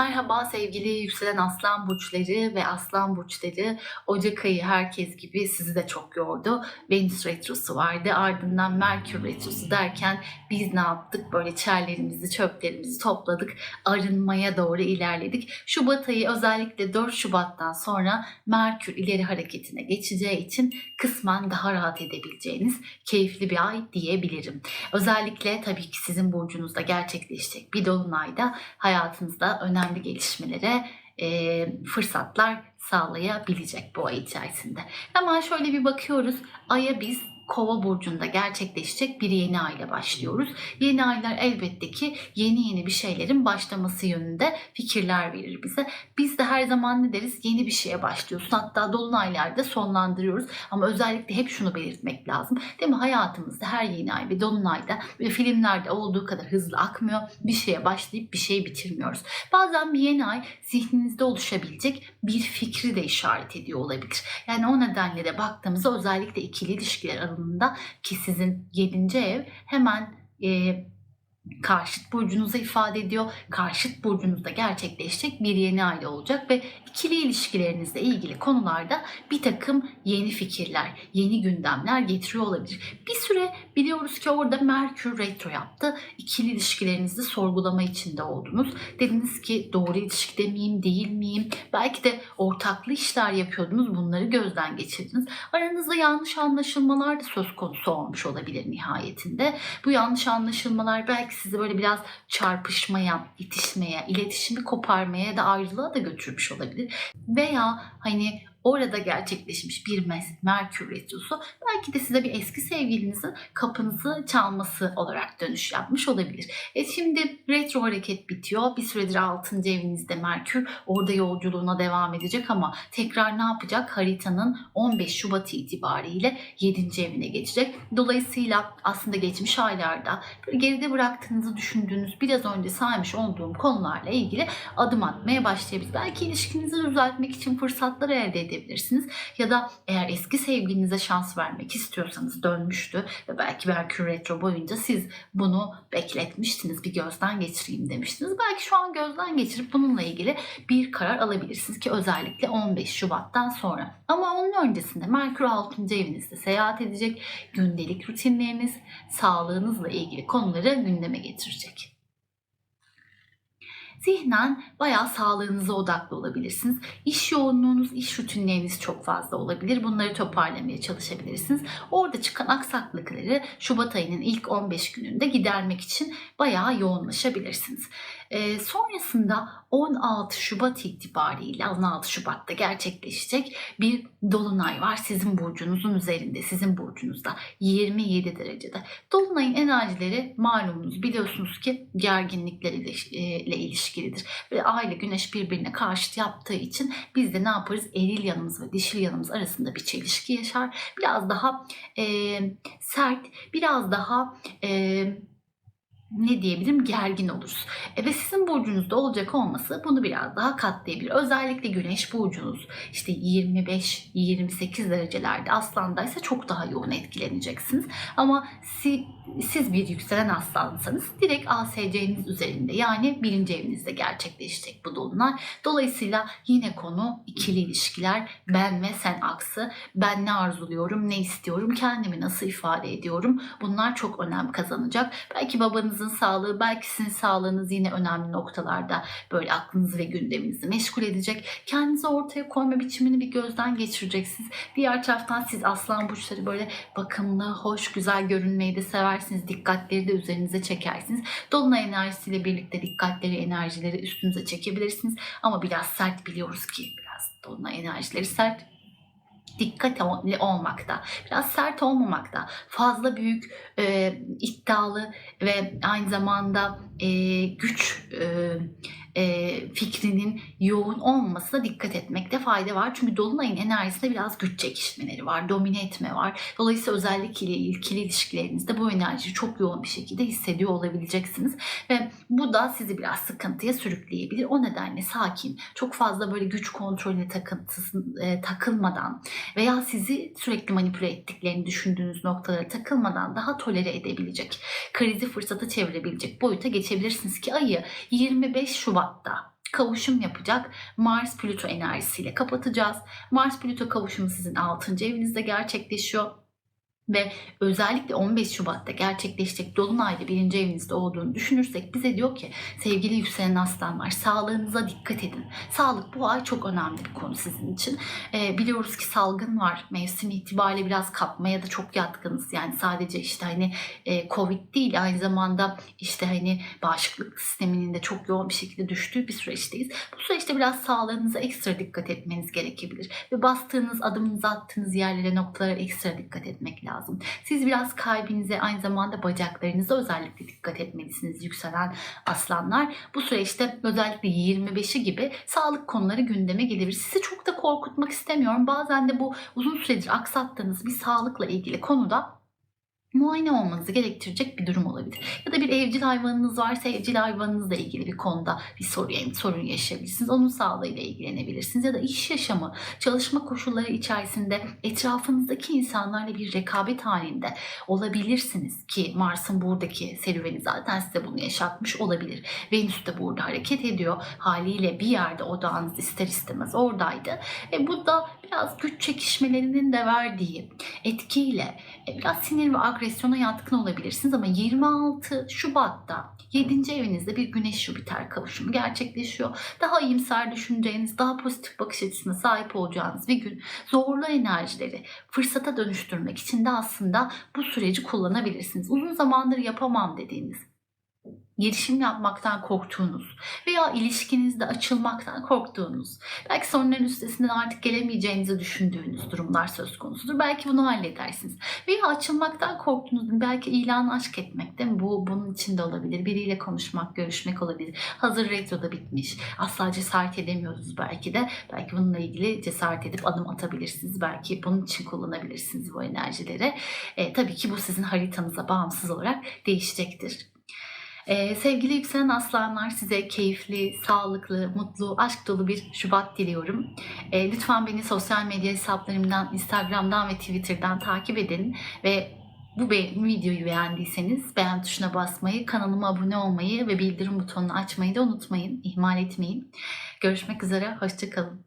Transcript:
Merhaba sevgili yükselen aslan burçları ve aslan burçları. Ocak ayı herkes gibi sizi de çok yordu. Venüs retrosu vardı ardından Merkür retrosu derken biz ne yaptık? Böyle çerlerimizi çöplerimizi topladık. Arınmaya doğru ilerledik. Şubat ayı özellikle 4 Şubat'tan sonra Merkür ileri hareketine geçeceği için kısmen daha rahat edebileceğiniz keyifli bir ay diyebilirim. Özellikle tabii ki sizin burcunuzda gerçekleşecek bir dolunayda hayatınızda önemli gelişmelere e, fırsatlar sağlayabilecek bu ay içerisinde. Hemen şöyle bir bakıyoruz. Ay'a biz Kova burcunda gerçekleşecek bir yeni ayla başlıyoruz. Yeni aylar elbette ki yeni yeni bir şeylerin başlaması yönünde fikirler verir bize. Biz de her zaman ne deriz? Yeni bir şeye başlıyorsun. Hatta dolunaylarda sonlandırıyoruz. Ama özellikle hep şunu belirtmek lazım. Değil mi? Hayatımızda her yeni ay ve dolunayda ve filmlerde olduğu kadar hızlı akmıyor. Bir şeye başlayıp bir şeyi bitirmiyoruz. Bazen bir yeni ay zihninizde oluşabilecek bir fikri de işaret ediyor olabilir. Yani o nedenle de baktığımızda özellikle ikili ilişkiler alanında ki sizin 7. ev hemen e, karşıt burcunuza ifade ediyor. Karşıt burcunuzda gerçekleşecek bir yeni aile olacak ve ikili ilişkilerinizle ilgili konularda bir takım yeni fikirler, yeni gündemler getiriyor olabilir. Bir süre biliyoruz ki orada Merkür retro yaptı. İkili ilişkilerinizde sorgulama içinde oldunuz. Dediniz ki doğru ilişkide miyim, değil miyim? Belki de ortaklı işler yapıyordunuz. Bunları gözden geçirdiniz. Aranızda yanlış anlaşılmalar da söz konusu olmuş olabilir nihayetinde. Bu yanlış anlaşılmalar belki sizi böyle biraz çarpışmaya, itişmeye, iletişimi koparmaya da ayrılığa da götürmüş olabilir. Veya hani orada gerçekleşmiş bir Merkür retrosu belki de size bir eski sevgilinizin kapınızı çalması olarak dönüş yapmış olabilir. E şimdi retro hareket bitiyor. Bir süredir 6. evinizde Merkür orada yolculuğuna devam edecek ama tekrar ne yapacak? Haritanın 15 Şubat itibariyle 7. evine geçecek. Dolayısıyla aslında geçmiş aylarda geride bıraktığınızı düşündüğünüz biraz önce saymış olduğum konularla ilgili adım atmaya başlayabiliriz. Belki ilişkinizi düzeltmek için fırsatlar elde edebilirsiniz. Ya da eğer eski sevgilinize şans vermek istiyorsanız dönmüştü ve belki Merkür Retro boyunca siz bunu bekletmiştiniz. Bir gözden geçireyim demiştiniz. Belki şu an gözden geçirip bununla ilgili bir karar alabilirsiniz ki özellikle 15 Şubat'tan sonra. Ama onun öncesinde Merkür 6. evinizde seyahat edecek. Gündelik rutinleriniz, sağlığınızla ilgili konuları gündeme getirecek. Zihnen bayağı sağlığınıza odaklı olabilirsiniz. İş yoğunluğunuz, iş rutinleriniz çok fazla olabilir. Bunları toparlamaya çalışabilirsiniz. Orada çıkan aksaklıkları Şubat ayının ilk 15 gününde gidermek için bayağı yoğunlaşabilirsiniz. Ee, sonrasında 16 Şubat itibariyle 16 Şubat'ta gerçekleşecek bir dolunay var sizin burcunuzun üzerinde, sizin burcunuzda 27 derecede. Dolunayın enerjileri malumunuz biliyorsunuz ki gerginlikler ile, ile ilişkilidir. Ve aile güneş birbirine karşıt yaptığı için biz de ne yaparız? Eril yanımız ve dişil yanımız arasında bir çelişki yaşar. Biraz daha e, sert, biraz daha e, ne diyebilirim gergin oluruz. E ve sizin burcunuzda olacak olması bunu biraz daha katlayabilir. Özellikle güneş burcunuz işte 25-28 derecelerde aslandaysa çok daha yoğun etkileneceksiniz. Ama siz, siz bir yükselen aslansanız direkt ASC'niz üzerinde yani birinci evinizde gerçekleşecek bu dolunay. Dolayısıyla yine konu ikili ilişkiler, ben ve sen aksı. Ben ne arzuluyorum, ne istiyorum, kendimi nasıl ifade ediyorum. Bunlar çok önem kazanacak. Belki babanız babanızın sağlığı, belki sizin sağlığınız yine önemli noktalarda böyle aklınızı ve gündeminizi meşgul edecek. Kendinizi ortaya koyma biçimini bir gözden geçireceksiniz. Diğer taraftan siz aslan burçları böyle bakımlı, hoş, güzel görünmeyi de seversiniz. Dikkatleri de üzerinize çekersiniz. Dolunay enerjisiyle birlikte dikkatleri, enerjileri üstünüze çekebilirsiniz. Ama biraz sert biliyoruz ki biraz dolunay enerjileri sert dikkatli olmakta, biraz sert olmamakta, fazla büyük e, iddialı ve aynı zamanda e, güç e, e, fikrinin yoğun olmasına dikkat etmekte fayda var. Çünkü Dolunay'ın enerjisinde biraz güç çekişmeleri var, domine etme var. Dolayısıyla özellikle ilgili ilişkilerinizde bu enerjiyi çok yoğun bir şekilde hissediyor olabileceksiniz. Ve bu da sizi biraz sıkıntıya sürükleyebilir. O nedenle sakin, çok fazla böyle güç kontrolüne takıntısı, e, takılmadan veya sizi sürekli manipüle ettiklerini düşündüğünüz noktalara takılmadan daha tolere edebilecek, krizi fırsata çevirebilecek boyuta geçebilirsiniz ki ayı 25 Şubat'ta kavuşum yapacak Mars Plüto enerjisiyle kapatacağız. Mars Plüto kavuşumu sizin 6. evinizde gerçekleşiyor ve özellikle 15 Şubat'ta gerçekleşecek Dolunay'da birinci evinizde olduğunu düşünürsek bize diyor ki sevgili yükselen aslanlar sağlığınıza dikkat edin. Sağlık bu ay çok önemli bir konu sizin için. Ee, biliyoruz ki salgın var. Mevsim itibariyle biraz kapmaya da çok yatkınız. Yani sadece işte hani e, Covid değil aynı zamanda işte hani bağışıklık sisteminin de çok yoğun bir şekilde düştüğü bir süreçteyiz. Bu süreçte biraz sağlığınıza ekstra dikkat etmeniz gerekebilir. Ve bastığınız adımınızı attığınız yerlere noktalara ekstra dikkat etmek lazım. Siz biraz kalbinize aynı zamanda bacaklarınıza özellikle dikkat etmelisiniz yükselen aslanlar. Bu süreçte özellikle 25'i gibi sağlık konuları gündeme gelebilir. Sizi çok da korkutmak istemiyorum. Bazen de bu uzun süredir aksattığınız bir sağlıkla ilgili konuda muayene olmanızı gerektirecek bir durum olabilir. Ya da bir evcil hayvanınız varsa evcil hayvanınızla ilgili bir konuda bir sorun, sorun yaşayabilirsiniz. Onun sağlığıyla ilgilenebilirsiniz. Ya da iş yaşamı, çalışma koşulları içerisinde etrafınızdaki insanlarla bir rekabet halinde olabilirsiniz ki Mars'ın buradaki serüveni zaten size bunu yaşatmış olabilir. Venüs de burada hareket ediyor. Haliyle bir yerde odağınız ister istemez oradaydı. E bu da biraz güç çekişmelerinin de verdiği etkiyle e, biraz sinir ve agresyona yatkın olabilirsiniz ama 26 Şubat'ta 7. evinizde bir Güneş Jüpiter kavuşumu gerçekleşiyor. Daha iyimser düşüneceğiniz, daha pozitif bakış açısına sahip olacağınız bir gün zorlu enerjileri fırsata dönüştürmek için de aslında bu süreci kullanabilirsiniz. Uzun zamandır yapamam dediğiniz girişim yapmaktan korktuğunuz veya ilişkinizde açılmaktan korktuğunuz, belki sorunların üstesinden artık gelemeyeceğinizi düşündüğünüz durumlar söz konusudur. Belki bunu halledersiniz. Veya açılmaktan korktuğunuz, belki ilan aşk etmek değil mi? Bu bunun içinde olabilir. Biriyle konuşmak, görüşmek olabilir. Hazır retroda bitmiş. Asla cesaret edemiyoruz belki de. Belki bununla ilgili cesaret edip adım atabilirsiniz. Belki bunun için kullanabilirsiniz bu enerjileri. E, tabii ki bu sizin haritanıza bağımsız olarak değişecektir. Ee, sevgili yükselen aslanlar size keyifli, sağlıklı, mutlu, aşk dolu bir Şubat diliyorum. Ee, lütfen beni sosyal medya hesaplarımdan, Instagram'dan ve Twitter'dan takip edin ve bu videoyu beğendiyseniz beğen tuşuna basmayı, kanalıma abone olmayı ve bildirim butonunu açmayı da unutmayın, ihmal etmeyin. Görüşmek üzere, hoşçakalın.